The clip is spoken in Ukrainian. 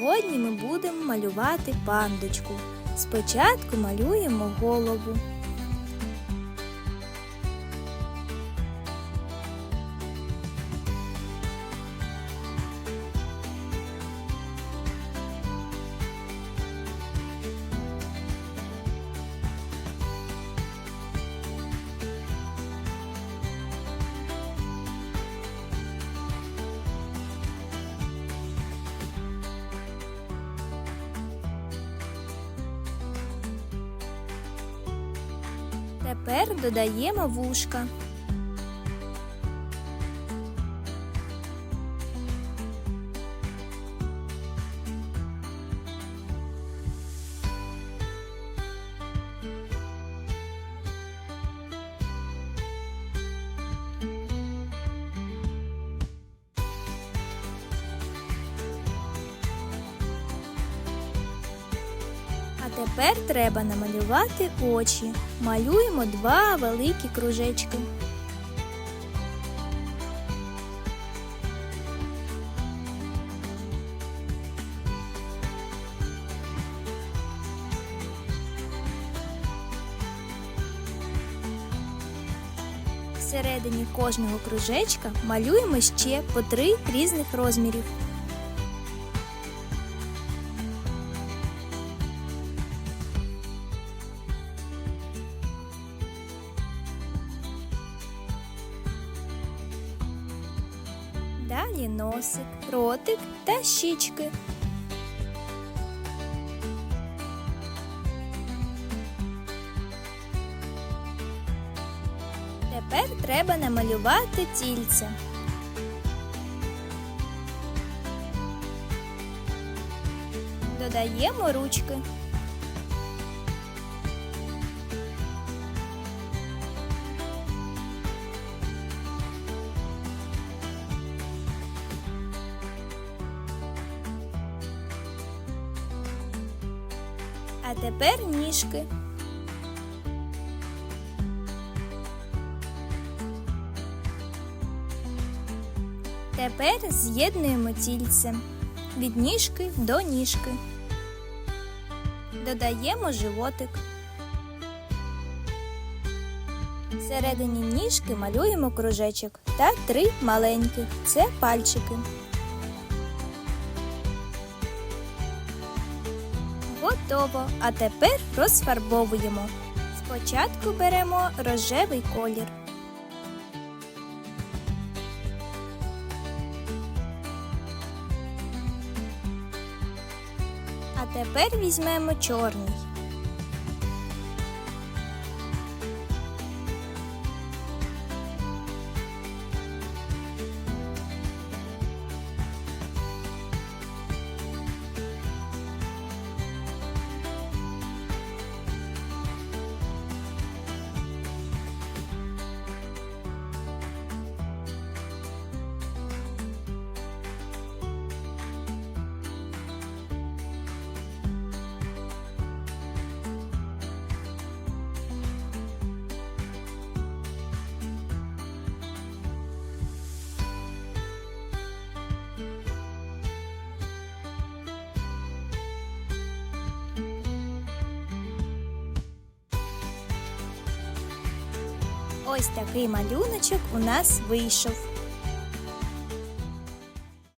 Сьогодні ми будемо малювати пандочку. Спочатку малюємо голову. Тепер додаємо вушка. Тепер треба намалювати очі. Малюємо два великі кружечки. Всередині кожного кружечка малюємо ще по три різних розмірів. Далі носик, ротик та щічки. Тепер треба намалювати тільце. Додаємо ручки. А тепер ніжки. Тепер з'єднуємо тільце від ніжки до ніжки. Додаємо животик. Всередині ніжки малюємо кружечок та три маленьких це пальчики. Готово. А тепер розфарбовуємо. Спочатку беремо рожевий колір. А тепер візьмемо чорний. Ось такий малюночок у нас вийшов.